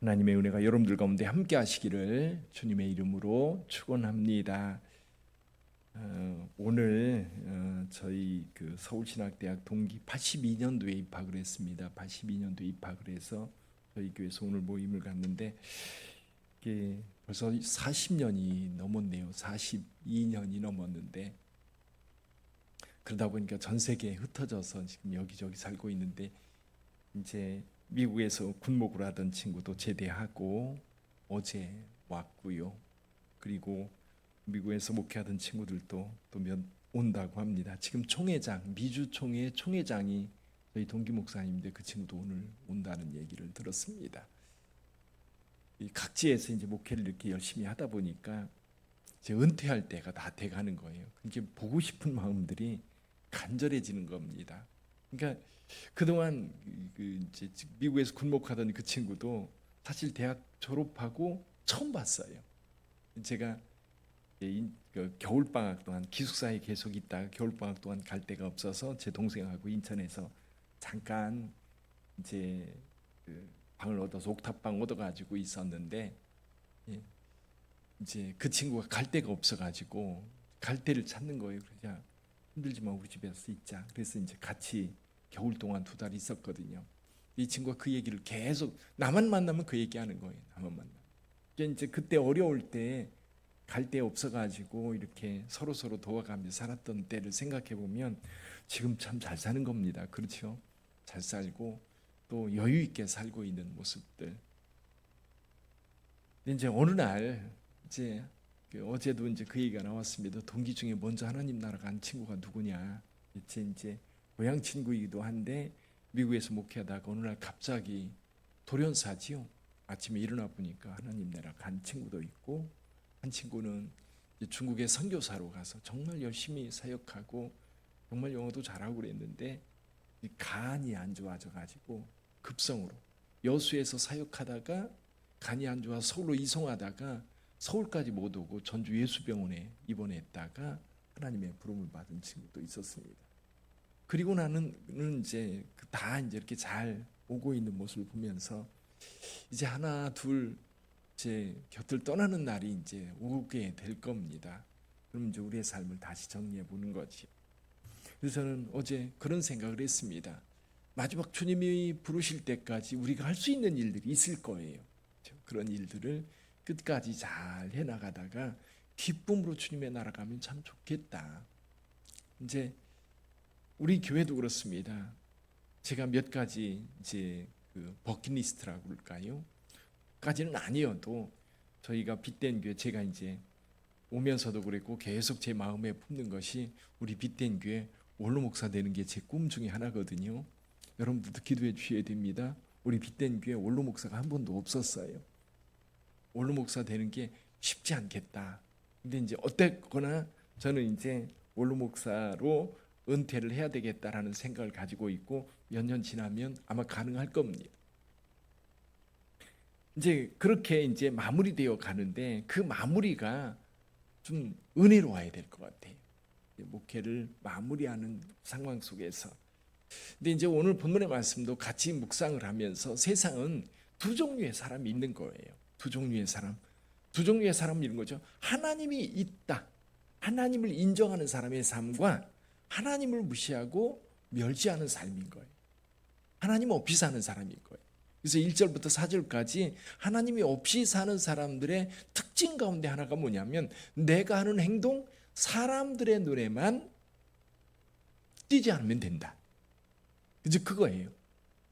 하나님의 은혜가 여러분들 가운데 함께 하시기를 주님의 이름으로 축원합니다. 어, 오늘 어, 저희 그 서울신학대학 동기 82년도에 입학을 했습니다. 82년도에 입학을 해서 저희 교회에서 오늘 모임을 갔는데 이게 벌써 40년이 넘었네요. 42년이 넘었는데 그러다 보니까 전 세계에 흩어져서 지금 여기저기 살고 있는데 이제 미국에서 군목을 하던 친구도 제대하고 어제 왔고요. 그리고 미국에서 목회하던 친구들도 또 몇 온다고 합니다. 지금 총회장 미주 총회 총회장이 저희 동기 목사님인데 그 친구도 오늘 온다는 얘기를 들었습니다. 이 각지에서 이제 목회를 이렇게 열심히 하다 보니까 이제 은퇴할 때가 다 돼가는 거예요. 그게 보고 싶은 마음들이 간절해지는 겁니다. 그러니까 그동안 그 이제 미국에서 군목하던 그 친구도 사실 대학 졸업하고 처음 봤어요. 제가 그 겨울 방학 동안 기숙사에 계속 있다가 겨울 방학 동안 갈 데가 없어서 제 동생하고 인천에서 잠깐 이제 그 방을 얻어서 옥탑방 얻어가지고 있었는데 예, 이제 그 친구가 갈 데가 없어가지고 갈 데를 찾는 거예요. 그냥 힘들지만 우리 집에서 있자. 그래서 이제 같이 겨울 동안 두 달 있었거든요. 이 친구가 그 얘기를 계속 나만 만나면 그 얘기하는 거예요. 나만 만나. 이제 그때 어려울 때 갈 데 없어가지고 이렇게 서로 서로 도와가며 살았던 때를 생각해 보면 지금 참 잘 사는 겁니다. 그렇죠? 잘 살고 또 여유 있게 살고 있는 모습들. 이제 어느 날 이제 그 어제도 이제 그 얘기가 나왔습니다. 동기 중에 먼저 하나님 나라 간 친구가 누구냐? 이제 이제 고향 친구이기도 한데 미국에서 목회하다가 어느 날 갑자기 돌연사지요. 아침에 일어나 보니까 하나님 나라 간 친구도 있고 한 친구는 중국의 선교사로 가서 정말 열심히 사역하고 정말 영어도 잘하고 그랬는데 간이 안 좋아져 가지고 급성으로 여수에서 사역하다가 간이 안 좋아 서울로 이송하다가 서울까지 못 오고 전주 예수병원에 입원했다가 하나님의 부름을 받은 친구도 있었습니다. 그리고 나는 이제 그다 이제 이렇게 잘 오고 있는 모습을 보면서 이제 하나 둘제 곁을 떠나는 날이 이제 오게 될 겁니다. 그럼 이제 우리의 삶을 다시 정리해 보는 거지. 그래서 저는 어제 그런 생각을 했습니다. 마지막 주님이 부르실 때까지 우리가 할 수 있는 일들이 있을 거예요. 그런 일들을 끝까지 잘 해나가다가 기쁨으로 주님의 나라 가면 참 좋겠다. 이제 우리 교회도 그렇습니다. 제가 몇 가지 이제 그 버킷리스트라고 그럴까요? 까지는 아니어도 저희가 빛된 교회 제가 이제 오면서도 그랬고 계속 제 마음에 품는 것이 우리 빛된 교회 원로 목사 되는 게 제 꿈 중에 하나거든요. 여러분들도 기도해 주셔야 됩니다. 우리 빛된 교회 원로 목사가 한 번도 없었어요. 원로 목사 되는 게 쉽지 않겠다. 근데 이제 어땠거나 저는 이제 원로 목사로 은퇴를 해야 되겠다라는 생각을 가지고 있고 몇 년 지나면 아마 가능할 겁니다. 이제 그렇게 이제 마무리되어 가는데 그 마무리가 좀 은혜로워야 될 것 같아요. 목회를 마무리하는 상황 속에서. 근데 이제 오늘 본문의 말씀도 같이 묵상을 하면서 세상은 두 종류의 사람이 있는 거예요. 두 종류의 사람. 두 종류의 사람 이런 거죠. 하나님이 있다. 하나님을 인정하는 사람의 삶과 하나님을 무시하고 멸시하는 삶인 거예요. 하나님 없이 사는 사람인 거예요. 그래서 1절부터 4절까지 하나님이 없이 사는 사람들의 특징 가운데 하나가 뭐냐면 내가 하는 행동 사람들의 눈에만 띄지 않으면 된다. 그죠 그거예요.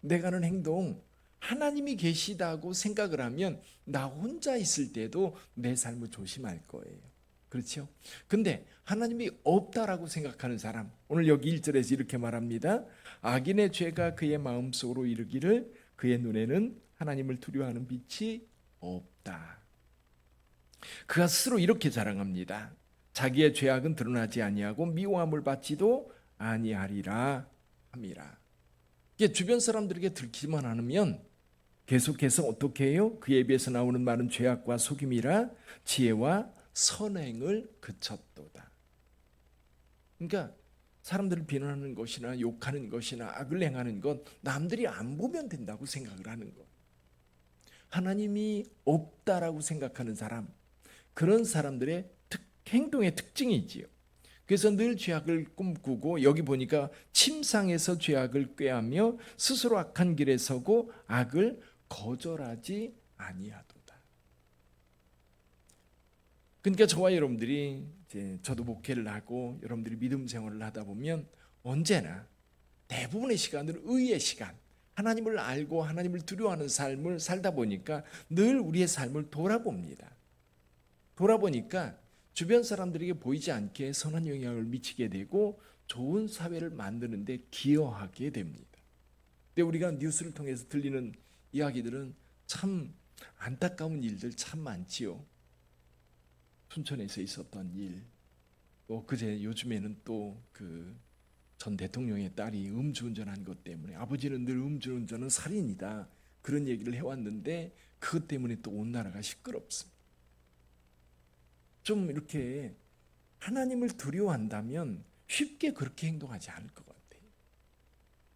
내가 하는 행동 하나님이 계시다고 생각을 하면 나 혼자 있을 때도 내 삶을 조심할 거예요. 그렇죠? 근데 하나님이 없다라고 생각하는 사람 오늘 여기 1절에서 이렇게 말합니다. 악인의 죄가 그의 마음속으로 이르기를 그의 눈에는 하나님을 두려워하는 빛이 없다. 그가 스스로 이렇게 자랑합니다. 자기의 죄악은 드러나지 아니하고 미워함을 받지도 아니하리라 함이라. 이게 주변 사람들에게 들키만 않으면 계속해서 어떻게 해요? 그에 비해서 나오는 말은 죄악과 속임이라 지혜와 선행을 그쳤도다. 그러니까 사람들을 비난하는 것이나 욕하는 것이나 악을 행하는 것 남들이 안 보면 된다고 생각을 하는 것. 하나님이 없다라고 생각하는 사람 그런 사람들의 특, 행동의 특징이지요. 그래서 늘 죄악을 꿈꾸고 여기 보니까 침상에서 죄악을 꾀하며 스스로 악한 길에 서고 악을 거절하지 아니하도다. 그러니까 저와 여러분들이 이제 저도 목회를 하고 여러분들이 믿음 생활을 하다 보면 언제나 대부분의 시간은 의의 시간, 하나님을 알고 하나님을 두려워하는 삶을 살다 보니까 늘 우리의 삶을 돌아봅니다. 돌아보니까 주변 사람들에게 보이지 않게 선한 영향을 미치게 되고 좋은 사회를 만드는데 기여하게 됩니다. 근데 우리가 뉴스를 통해서 들리는 이야기들은 참 안타까운 일들 참 많지요. 춘천에서 있었던 일, 또 그제 요즘에는 또 그 전 대통령의 딸이 음주운전한 것 때문에 아버지는 늘 음주운전은 살인이다 그런 얘기를 해왔는데 그것 때문에 또 온 나라가 시끄럽습니다. 좀 이렇게 하나님을 두려워한다면 쉽게 그렇게 행동하지 않을 것 같아요.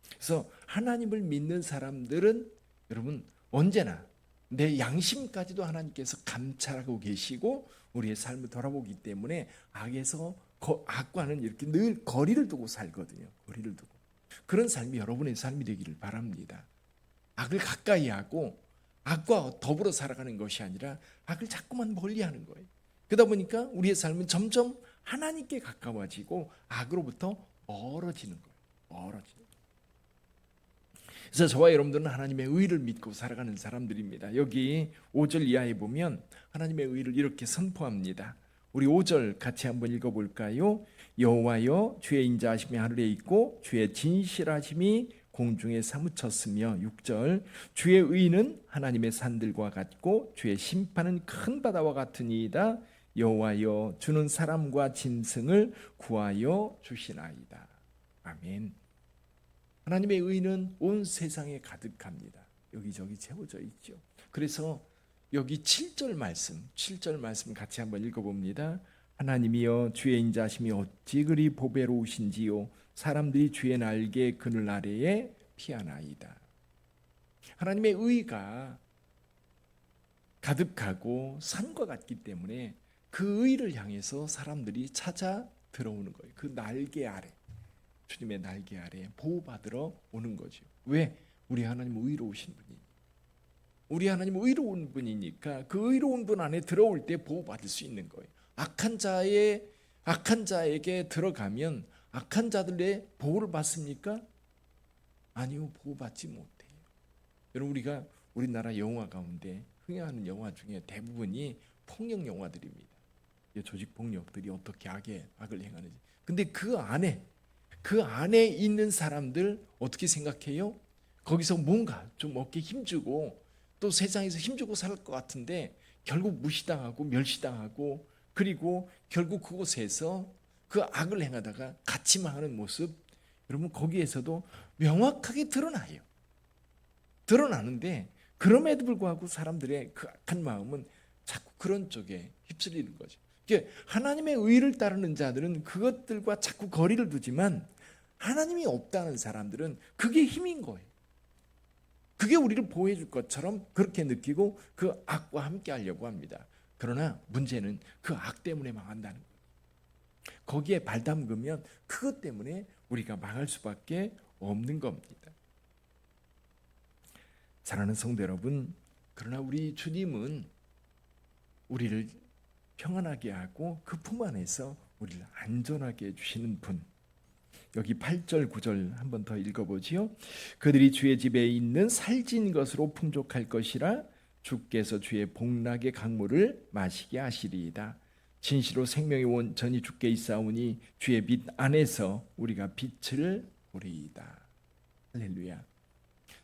그래서 하나님을 믿는 사람들은 여러분 언제나 내 양심까지도 하나님께서 감찰하고 계시고 우리의 삶을 돌아보기 때문에 악에서 거- 악과는 이렇게 늘 거리를 두고 살거든요. 거리를 두고 그런 삶이 여러분의 삶이 되기를 바랍니다. 악을 가까이 하고 악과 더불어 살아가는 것이 아니라 악을 자꾸만 멀리 하는 거예요. 그러다 보니까 우리의 삶은 점점 하나님께 가까워지고 악으로부터 멀어지는 거예요. 멀어지는. 그래서 저와 여러분들은 하나님의 의를 믿고 살아가는 사람들입니다. 여기 5절 이하에 보면 하나님의 의를 이렇게 선포합니다. 우리 5절 같이 한번 읽어 볼까요? 여호와여 주의 인자하심이 하늘에 있고 주의 진실하심이 공중에 사무쳤으며 6절 주의 의는 하나님의 산들과 같고 주의 심판은 큰 바다와 같으니이다 여호와여 주는 사람과 짐승을 구하여 주시나이다 아멘 하나님의 의는 온 세상에 가득합니다. 여기저기 채워져 있죠. 그래서 여기 7절 말씀 7절 말씀 같이 한번 읽어봅니다. 하나님이여 주의 인자심이 어찌 그리 보배로우신지요? 사람들이 주의 날개 그늘 아래에 피하나이다. 하나님의 의가 가득하고 산과 같기 때문에 그 의를 향해서 사람들이 찾아 들어오는 거예요. 그 날개 아래 주님의 날개 아래 보호받으러 오는 거죠. 왜? 우리 하나님 의로우신 분이. 우리 하나님 의로운 분이니까 그 의로운 분 안에 들어올 때 보호받을 수 있는 거예요. 악한 자의 악한 자에게 들어가면 악한 자들의 보호를 받습니까? 아니요, 보호받지 못해요. 여러분 우리가 우리나라 영화 가운데 흥행하는 영화 중에 대부분이 폭력 영화들입니다. 이 조직 폭력들이 어떻게 악에 악을 행하는지. 근데 그 안에 그 안에 있는 사람들 어떻게 생각해요? 거기서 뭔가 좀 어깨 힘주고 또 세상에서 힘주고 살 것 같은데 결국 무시당하고 멸시당하고 그리고 결국 그곳에서 그 악을 행하다가 같이 망하는 모습 여러분 거기에서도 명확하게 드러나요. 드러나는데 그럼에도 불구하고 사람들의 그 악한 마음은 자꾸 그런 쪽에 휩쓸리는 거죠. 하나님의 의를 따르는 자들은 그것들과 자꾸 거리를 두지만 하나님이 없다는 사람들은 그게 힘인 거예요. 그게 우리를 보호해 줄 것처럼 그렇게 느끼고 그 악과 함께 하려고 합니다. 그러나 문제는 그 악 때문에 망한다는 거예요. 거기에 발 담그면 그것 때문에 우리가 망할 수밖에 없는 겁니다. 사랑하는 성도 여러분, 그러나 우리 주님은 우리를 평안하게 하고 그 품 안에서 우리를 안전하게 해주시는 분. 여기 8절 9절 한 번 더 읽어보지요. 그들이 주의 집에 있는 살진 것으로 풍족할 것이라 주께서 주의 복락의 강물을 마시게 하시리이다. 진시로 생명의 원천이 주께 있사오니 주의 빛 안에서 우리가 빛을 보리이다. 할렐루야.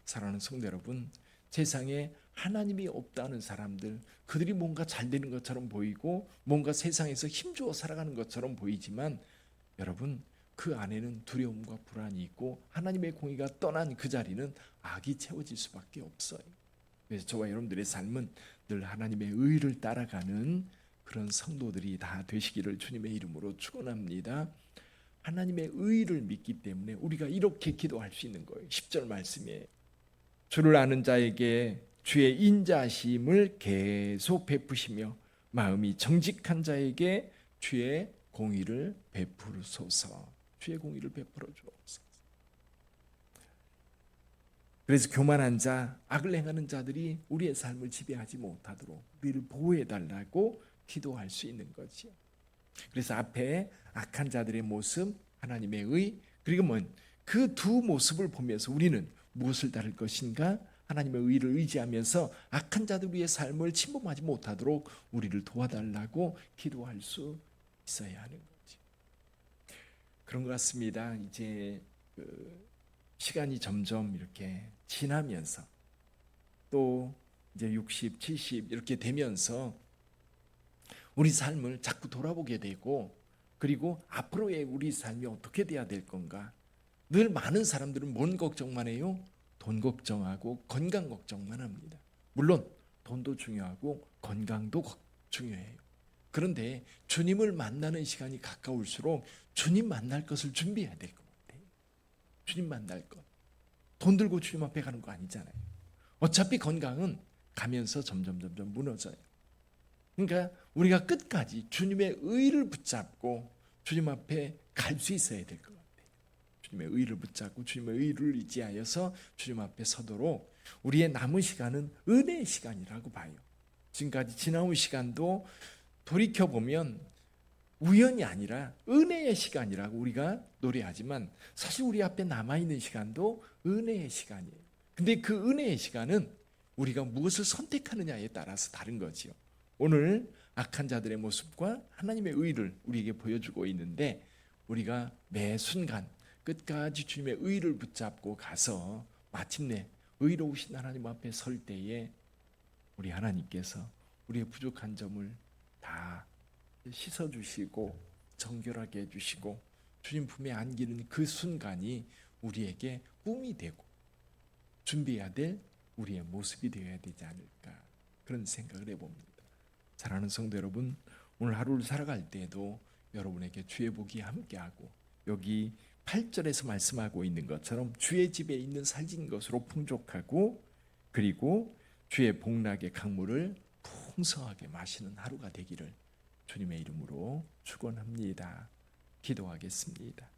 사랑하는 성도 여러분, 세상에 하나님이 없다는 사람들, 그들이 뭔가 잘 되는 것처럼 보이고 뭔가 세상에서 힘주어 살아가는 것처럼 보이지만 여러분 그 안에는 두려움과 불안이 있고 하나님의 공의가 떠난 그 자리는 악이 채워질 수밖에 없어요. 그래서 저와 여러분들의 삶은 늘 하나님의 의를 따라가는 그런 성도들이 다 되시기를 주님의 이름으로 축원합니다. 하나님의 의를 믿기 때문에 우리가 이렇게 기도할 수 있는 거예요. 10절 말씀에 주를 아는 자에게 주의 인자심을 계속 베푸시며 마음이 정직한 자에게 주의 공의를 베푸소서. 주의 공의를 베풀어 주옵소서. 그래서 교만한 자, 악을 행하는 자들이 우리의 삶을 지배하지 못하도록 우리를 보호해 달라고 기도할 수 있는 거지요. 그래서 앞에 악한 자들의 모습, 하나님의 의, 그리고 뭐그 두 모습을 보면서 우리는 무엇을 따를 것인가? 하나님의 의를 의지하면서 악한 자들 위의 삶을 침범하지 못하도록 우리를 도와달라고 기도할 수 있어야 하는 거지. 그런 것 같습니다. 이제 그 시간이 점점 이렇게 지나면서 또 이제 60, 70 이렇게 되면서 우리 삶을 자꾸 돌아보게 되고 그리고 앞으로의 우리 삶이 어떻게 돼야 될 건가? 늘 많은 사람들은 뭔 걱정만 해요? 돈 걱정하고 건강 걱정만 합니다. 물론 돈도 중요하고 건강도 거- 중요해요. 그런데 주님을 만나는 시간이 가까울수록 주님 만날 것을 준비해야 될 것 같아요. 주님 만날 것. 돈 들고 주님 앞에 가는 거 아니잖아요. 어차피 건강은 가면서 점점 점점 무너져요. 그러니까 우리가 끝까지 주님의 의를 붙잡고 주님 앞에 갈 수 있어야 될 것 같아요. 주님의 의를 붙잡고 주님의 의를 의지하여서 주님 앞에 서도록 우리의 남은 시간은 은혜의 시간이라고 봐요. 지금까지 지나온 시간도 돌이켜 보면 우연이 아니라 은혜의 시간이라고 우리가 노래하지만 사실 우리 앞에 남아 있는 시간도 은혜의 시간이에요. 근데 그 은혜의 시간은 우리가 무엇을 선택하느냐에 따라서 다른 거지요. 오늘 악한 자들의 모습과 하나님의 의를 우리에게 보여주고 있는데 우리가 매 순간 끝까지 주님의 의를 붙잡고 가서 마침내 의로우신 하나님 앞에 설 때에 우리 하나님께서 우리의 부족한 점을 다 씻어 주시고 정결하게 해 주시고 주님 품에 안기는 그 순간이 우리에게 꿈이 되고 준비해야 될 우리의 모습이 되어야 되지 않을까 그런 생각을 해봅니다. 사랑하는 성도 여러분, 오늘 하루를 살아갈 때에도 여러분에게 주의 복이 함께하고 여기 8절에서 말씀하고 있는 것처럼 주의 집에 있는 살진 것으로 풍족하고 그리고 주의 복락의 강물을 풍성하게 마시는 하루가 되기를 주님의 이름으로 축원합니다. 기도하겠습니다.